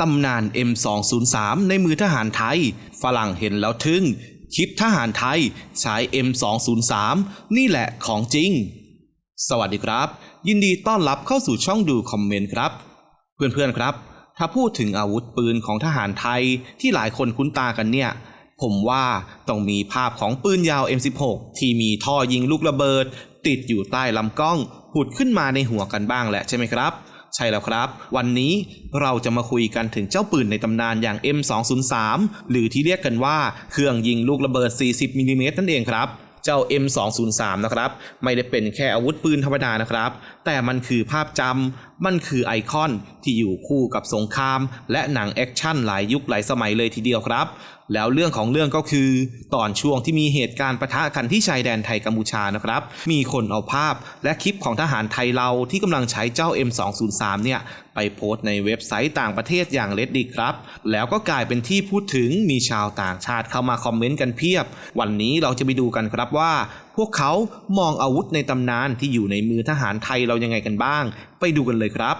ตำนาน M203 ในมือทหารไทย ฝรั่งเห็นแล้วทึ่งคลิปทหารไทยใช้ M203 นี่แหละของจริง สวัสดีครับ ยินดีต้อนรับเข้าสู่ช่องดูคอมเมนต์ครับ เพื่อนๆครับ ถ้าพูดถึงอาวุธปืนของทหารไทยที่หลายคนคุ้นตากันเนี่ย ผมว่าต้องมีภาพของปืนยาว M16 ที่มีท่อยิงลูกระเบิด ติดอยู่ใต้ลำกล้องผุดขึ้นมาในหัวกันบ้างแหละใช่ไหมครับ ใช่แล้วครับ วันนี้เราจะมาคุยกันถึงเจ้าปืนในตำนานอย่าง M203 หรือที่เรียกกันว่าเครื่องยิงลูกระเบิด 40มิลลิเมตรนั่นเองครับเจ้า M203 นะครับ ไม่ได้เป็นแค่อาวุธปืนธรรมดานะครับ แต่มันคือภาพจำ มันคือไอคอนที่อยู่คู่กับสงคราม และหนังแอคชั่นหลายยุคหลายสมัยเลยทีเดียวครับ แล้วเรื่องของเรื่องก็คือ ตอนช่วงที่มีเหตุการณ์ประทะกันที่ชายแดนไทยกัมพูชานะครับ มีคนเอาภาพและคลิปของทหารไทยเราที่กำลังใช้เจ้า M203 เนี่ยไปโพสต์ในเว็บไซต์ต่างประเทศอย่าง Reddit ครับ แล้วก็กลายเป็นที่พูดถึงมีชาวต่างชาติเข้ามาคอมเมนต์กันเพียบ วันนี้เราจะไปดูกันครับว่า พวกเขามองอาวุธในตำนานที่อยู่ในมือทหารไทยเรายังไงกันบ้าง ไปดูกันเลยครับ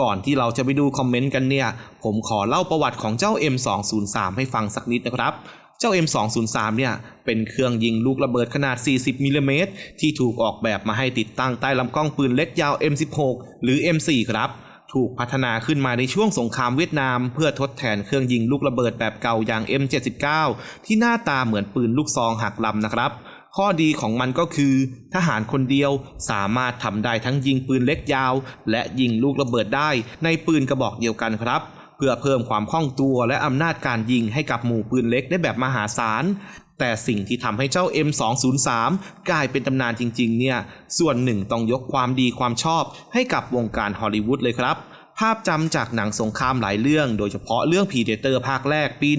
ก่อนที่เราจะไปดูคอมเมนต์กันเนี่ย ผมขอเล่าประวัติของเจ้า M203 ให้ฟังสักนิดนะครับเจ้า M203 เนี่ย เป็นเครื่องยิงลูกระเบิดขนาด 40 มิลลิเมตรที่ถูกออกแบบมาให้ติดตั้งใต้ลำกล้องปืนเล็กยาว M16 หรือ M4 ครับ ถูกพัฒนาขึ้นมาในช่วงสงครามเวียดนาม เพื่อทดแทนเครื่องยิงลูกระเบิดแบบเก่าอย่าง M79 ที่หน้าตาเหมือนปืนลูกซองหักลำนะครับ ข้อดีของมันก็คือ ทหารคนเดียวสามารถทำได้ทั้งยิงปืนเล็กยาว และยิงลูกระเบิดได้ในปืนกระบอกเดียวกันครับ เพื่อเพิ่มความคล่องตัวและอำนาจการยิงให้กับหมู่ปืนเล็กได้แบบมหาศาลแต่สิ่งที่ทำให้เจ้า M203 กลายเป็นตำนานจริงๆเนี่ย ส่วนหนึ่งต้องยกความดีความชอบให้กับวงการฮอลลีวูดเลยครับ ภาพจำจากหนังสงครามหลายเรื่อง โดยเฉพาะเรื่อง Predator ภาคแรกปี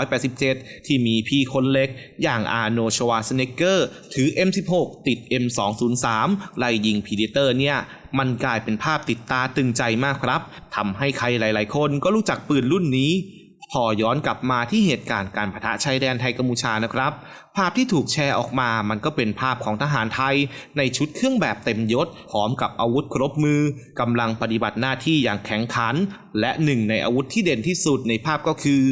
1987 ที่มีพี่คนเล็ก อย่างอาร์โนชวาสเนเกอร์ ถือ M16 ติด M203 ไล่ยิง Predator เนี่ย มันกลายเป็นภาพติดตาตึงใจมากครับทำให้ใครหลาย ๆ คนก็รู้จักปืนรุ่นนี้ พอย้อนกลับมาที่เหตุการณ์การปะทะชายแดนไทยกัมพูชานะครับ ภาพที่ถูกแชร์ออกมามันก็เป็นภาพของทหารไทย ในชุดเครื่องแบบเต็มยศพร้อมกับอาวุธครบมือกำลังปฏิบัติหน้าที่อย่างแข็งขัน และหนึ่งในอาวุธที่เด่นที่สุดในภาพก็คือ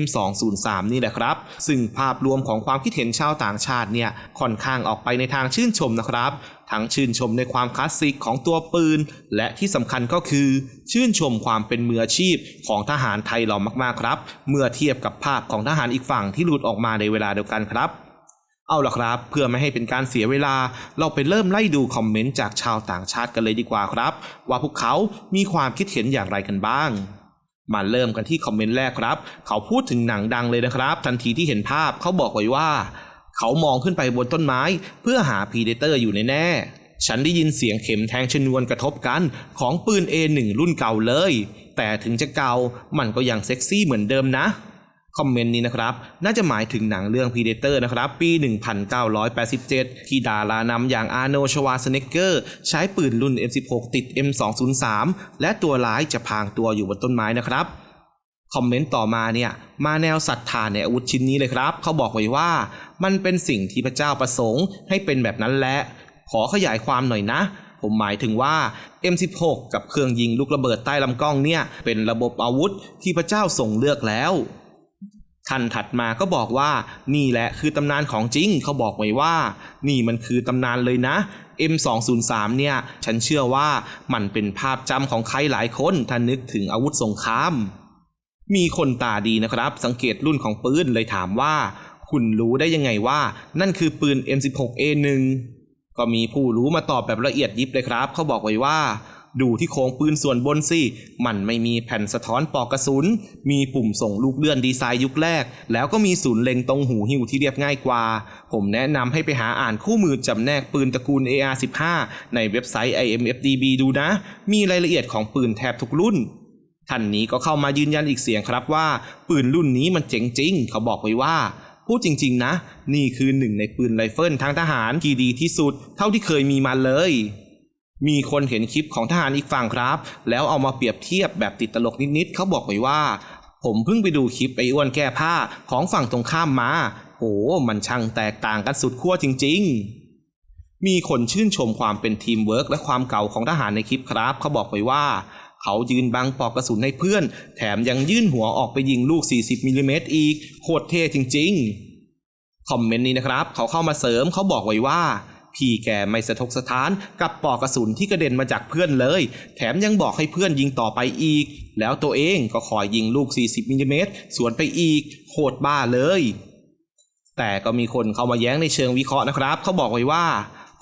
M203 นี่แหละครับ ซึ่งภาพรวมของความคิดเห็นชาวต่างชาติเนี่ยค่อนข้างออกไปในทางชื่นชมนะครับ ทั้งชื่นชมในความคลาสสิกของตัวปืน และที่สำคัญก็คือ ชื่นชมความเป็นมืออาชีพของทหารไทยเรามากๆครับ เมื่อเทียบกับภาพของทหารอีกฝั่งที่หลุดออกมาในเวลาเดียวกันครับเอาล่ะครับ เพื่อไม่ให้เป็นการเสียเวลา เราไปเริ่มไล่ดูคอมเมนต์จากชาวต่างชาติกันเลยดีกว่าครับ ว่าพวกเขามีความคิดเห็นอย่างไรกันบ้าง มาเริ่มกันที่คอมเมนต์แรกครับ เขาพูดถึงหนังดังเลยนะครับ ทันทีที่เห็นภาพเขาบอกไว้ว่า เขามองขึ้นไปบนต้นไม้ เพื่อหาพีเดเตอร์อยู่แน่ๆฉันได้ยินเสียงเข็มแทงชนวนกระทบกันของปืน A1 รุ่นเก่าเลย แต่ถึงจะเก่ามันก็ยังเซ็กซี่เหมือนเดิมนะคอมเมนต์นี้นะครับ น่าจะหมายถึงหนังเรื่อง Predator นะครับ ปี 1987 ที่ดารานำอย่างอาร์โนชวาสเนกเกอร์ ใช้ปืนรุ่น M16 ติด M203 และตัวร้ายจะพางตัวอยู่บนต้นไม้นะครับ คอมเมนต์ต่อมาเนี่ยมาแนวศรัทธาในอาวุธชิ้นนี้เลยครับ เขาบอกไว้ว่า มันเป็นสิ่งที่พระเจ้าประสงค์ให้เป็นแบบนั้นแหละ ขอขยายความหน่อยนะ ผมหมายถึงว่า M16 กับเครื่องยิงลูกระเบิดใต้ลำกล้องเนี่ย เป็นระบบอาวุธที่พระเจ้าทรงเลือกแล้วท่านถัดมาก็บอกว่านี่แหละคือตำนานของจริงเขาบอกไว้ว่า นี่มันคือตำนานเลยนะ M203 เนี่ย ฉันเชื่อว่ามันเป็นภาพจำของใครหลายคนถ้านึกถึงอาวุธสงคราม มีคนตาดีนะครับ สังเกตรุ่นของปืนเลยถามว่า คุณรู้ได้ยังไงว่า นั่นคือปืน M16A1 ก็มีผู้รู้มาตอบแบบละเอียดยิบเลยครับ เขาบอกไว้ว่า ดูที่โครงปืนส่วนบนสิ มันไม่มีแผ่นสะท้อนปอกกระสุน มีปุ่มส่งลูกเลื่อนดีไซน์ยุคแรก แล้วก็มีศูนย์เล็งตรงหูหิวที่เรียบง่ายกว่า ผมแนะนำให้ไปหาอ่านคู่มือจำแนกปืนตระกูล AR15 ในเว็บไซต์ IMFDB ดูนะ มีรายละเอียดของปืนแทบทุกรุ่น ท่านนี้ก็เข้ามายืนยันอีกเสียงครับว่า ปืนรุ่นนี้มันเจ๋งจริง เขาบอกไว้ว่าพูดจริงๆนะ นี่คือหนึ่งในปืนไรเฟิลทางทหารที่ดีที่สุด เท่าที่เคยมีมาเลย มีคนเห็นคลิปของทหารอีกฝั่งครับ แล้วเอามาเปรียบเทียบแบบติดตลกนิดๆเขาบอกไว้ว่า ผมเพิ่งไปดูคลิปไอ้อ้วนแก้ผ้าของฝั่งตรงข้ามมา โห มันช่างแตกต่างกันสุดขั้วจริง ๆ มีคนชื่นชมความเป็นทีมเวิร์กและความเก่าของทหารในคลิปครับ เขาบอกไว้ว่า เขายืนบังปลอกกระสุนให้เพื่อน แถมยังยื่นหัวออกไปยิงลูก 40มิลลิเมตรอีก โคตรเท่จริง ๆ คอมเมนต์นี้นะครับ เขาเข้ามาเสริมเขาบอกไว้ว่าพี่แกไม่สะทกสถานกับปอกกระสุนที่กระเด็นมาจากเพื่อนเลย แถมยังบอกให้เพื่อนยิงต่อไปอีก แล้วตัวเองก็คอยยิงลูก 40มิลลิเมตรสวนไปอีก โคตรบ้าเลย แต่ก็มีคนเข้ามาแย้งในเชิงวิเคราะห์นะครับ เขาบอกไว้ว่า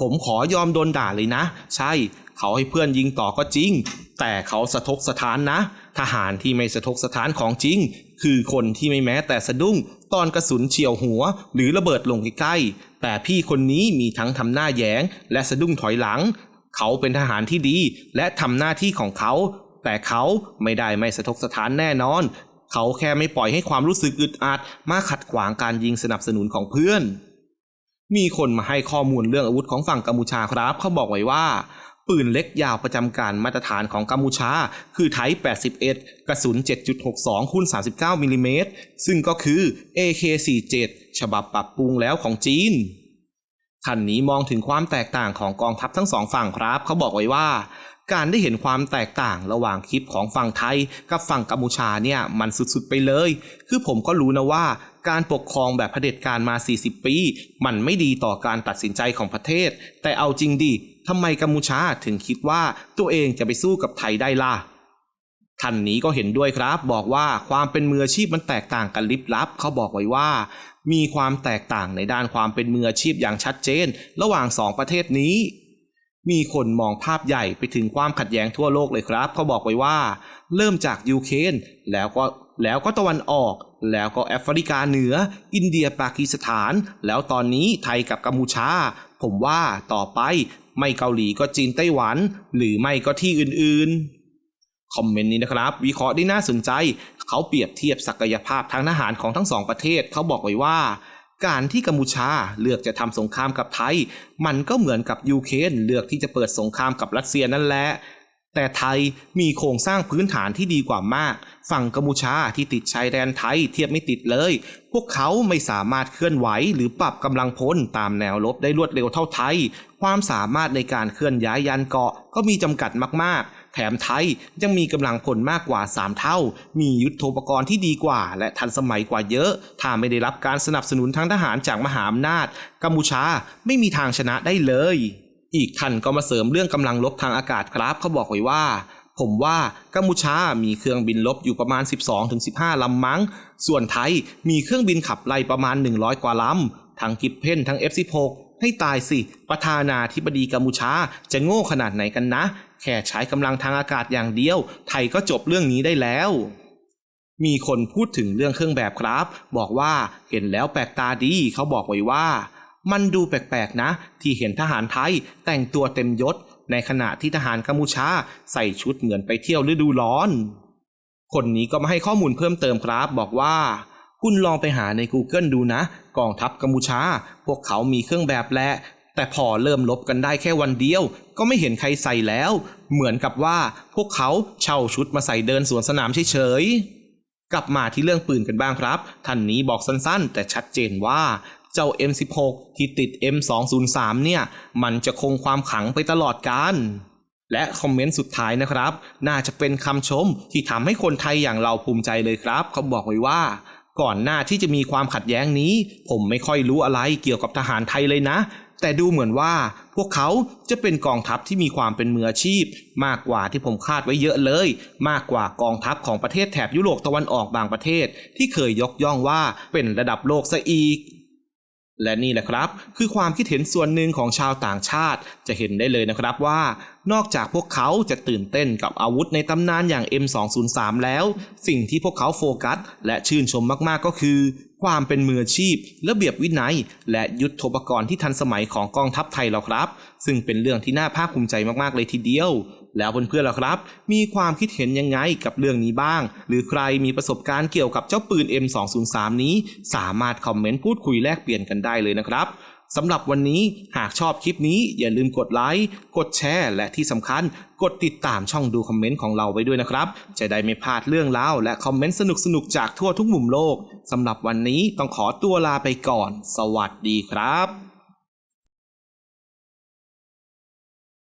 ผมขอยอมโดนด่าเลยนะ ใช่ เขาให้เพื่อนยิงต่อก็จริง แต่เขาสะทกสถานนะ ทหารที่ไม่สะทกสถานของจริง คือคนที่ไม่แม้แต่สะดุ้ง ตอนกระสุนเฉียวหัว หรือระเบิดลงใกล้ๆแต่พี่คนนี้มีทั้งทำหน้าแยงและสะดุ้งถอยหลัง เขาเป็นทหารที่ดีและทำหน้าที่ของเขา แต่เขาไม่ได้ไม่สะทกสถานแน่นอน เขาแค่ไม่ปล่อยให้ความรู้สึกอึดอัดมาขัดขวางการยิงสนับสนุนของเพื่อนมีคนมาให้ข้อมูลเรื่องอาวุธของฝั่งกัมพูชาครับ เขาบอกไว้ว่า ปืนเล็กยาวประจำการมาตรฐานของกัมพูชา คือไทป์81 กระสุน 7.62คูณ39มิลลิเมตรซึ่งก็คือ AK47 ฉบับปรับปรุงแล้วของจีนท่านนี้มองถึงความแตกต่างของกองทัพทั้งสองฝั่งครับ เขาบอกไว้ว่า การได้เห็นความแตกต่างระหว่างคลิปของฝั่งไทย กับฝั่งกัมพูชาเนี่ยมันสุดๆไปเลย คือผมก็รู้นะว่า การปกครองแบบเผด็จการมา 40 ปี มันไม่ดีต่อการตัดสินใจของประเทศ แต่เอาจริงดิทำไมกัมพูชาถึงคิดว่าตัวเองจะไปสู้กับไทยได้ล่ะท่านนี้ก็เห็นด้วยครับ บอกว่าความเป็นมืออาชีพมันแตกต่างกันลิบลับ เขาบอกไว้ว่า มีความแตกต่างในด้านความเป็นมืออาชีพอย่างชัดเจน ระหว่างสองประเทศนี้ มีคนมองภาพใหญ่ไปถึงความขัดแย้งทั่วโลกเลยครับ เขาบอกไว้ว่า เริ่มจากยูเครนแล้วก็แล้วก็ตะวันออก แล้วก็แอฟริกาเหนือ อินเดียปากีสถาน แล้วตอนนี้ไทยกับกัมพูชา ผมว่าต่อไปไม่เกาหลีก็จีนไต้หวัน หรือไม่ก็ที่อื่นๆ คอมเมนต์นี้นะครับ วิเคราะห์ได้น่าสนใจ เขาเปรียบเทียบศักยภาพทางทหารของทั้งสองประเทศเขาบอกไว้ว่า การที่กัมพูชาเลือกจะทำสงครามกับไทย มันก็เหมือนกับยูเครนเลือกที่จะเปิดสงครามกับรัสเซียนั่นแหละ แต่ไทยมีโครงสร้างพื้นฐานที่ดีกว่ามาก ฝั่งกัมพูชาที่ติดชายแดนไทยเทียบไม่ติดเลย พวกเขาไม่สามารถเคลื่อนไหวหรือปรับกำลังพลตามแนวรบได้รวดเร็วเท่าไทย ความสามารถในการเคลื่อนย้ายยานเกาะก็มีจำกัดมากๆแถมไทยยังมีกำลังพลมากกว่า 3 เท่า มียุทโธปกรณ์ที่ดีกว่า และทันสมัยกว่าเยอะ ถ้าไม่ได้รับการสนับสนุนทางทหารจากมหาอำนาจ กัมพูชาไม่มีทางชนะได้เลย อีกท่านก็มาเสริมเรื่องกำลังลบทางอากาศครับเขาบอกไว้ว่า ผมว่ากัมพูชามีเครื่องบินลบอยู่ประมาณ 12-15 ลำมั้ง ส่วนไทยมีเครื่องบินขับไล่ประมาณ 100 กว่าลำ ทั้งกิบเพนทั้ง F16 ให้ตายสิ ประธานาธิบดีกัมพูชาจะโง่ขนาดไหนกันนะ แค่ใช้กำลังทางอากาศอย่างเดียว ไทยก็จบเรื่องนี้ได้แล้ว มีคนพูดถึงเรื่องเครื่องแบบครับ บอกว่าเห็นแล้วแปลกตาดีเขาบอกไว้ว่า มันดูแปลกๆนะ ที่เห็นทหารไทยแต่งตัวเต็มยศ ในขณะที่ทหารกัมพูชาใส่ชุดเหมือนไปเที่ยวฤดูร้อน คนนี้ก็มาให้ข้อมูลเพิ่มเติมครับ บอกว่า คุณลองไปหาใน Google ดูนะ กองทัพกัมพูชา พวกเขามีเครื่องแบบแหละ แต่พอเริ่มลบกันได้แค่วันเดียว ก็ไม่เห็นใครใส่แล้ว เหมือนกับว่าพวกเขาเช่าชุดมาใส่เดินสวนสนามเฉยๆกลับมาที่เรื่องปืนกันบ้างครับ ท่านนี้บอกสั้นๆ แต่ชัดเจนว่า เจ้า M16 ที่ติด M203 เนี่ย มันจะคงความขังไปตลอดกาลและคอมเมนต์สุดท้ายนะครับ น่าจะเป็นคำชมที่ทำให้คนไทยอย่างเราภูมิใจเลยครับ เขาบอกไว้ว่า ก่อนหน้าที่จะมีความขัดแย้งนี้ ผมไม่ค่อยรู้อะไรเกี่ยวกับทหารไทยเลยนะ แต่ดูเหมือนว่า พวกเขาจะเป็นกองทัพที่มีความเป็นมืออาชีพ มากกว่าที่ผมคาดไว้เยอะเลย มากกว่ากองทัพของประเทศแถบยุโรปตะวันออกบางประเทศ ที่เคยยกย่องว่าเป็นระดับโลกซะอีก และนี่แหละครับ คือความคิดเห็นส่วนหนึ่งของชาวต่างชาติ จะเห็นได้เลยนะครับว่า นอกจากพวกเขาจะตื่นเต้นกับอาวุธในตำนานอย่าง M203 แล้ว สิ่งที่พวกเขาโฟกัส และชื่นชมมากๆก็คือ ความเป็นมืออาชีพ ระเบียบวินัย และยุทธปกรณ์ที่ทันสมัยของกองทัพไทยเราครับ ซึ่งเป็นเรื่องที่น่าภาคภูมิใจมากๆเลยทีเดียว แล้วเพื่อนๆล่ะครับ มีความคิดเห็นยังไงกับเรื่องนี้บ้าง หรือใครมีประสบการณ์เกี่ยวกับเจ้าปืน M203 นี้ สามารถคอมเมนต์พูดคุยแลกเปลี่ยนกันได้เลยนะครับสำหรับวันนี้หากชอบคลิปนี้อย่าลืมกดไลค์ กดแชร์ และที่สำคัญ กดติดตามช่องดูคอมเมนต์ของเราไว้ด้วยนะครับ จะได้ไม่พลาดเรื่องราวและคอมเมนต์สนุกๆจากทั่วทุกมุมโลกสำหรับวันนี้ต้องขอตัวลาไปก่อน สวัสดีครับ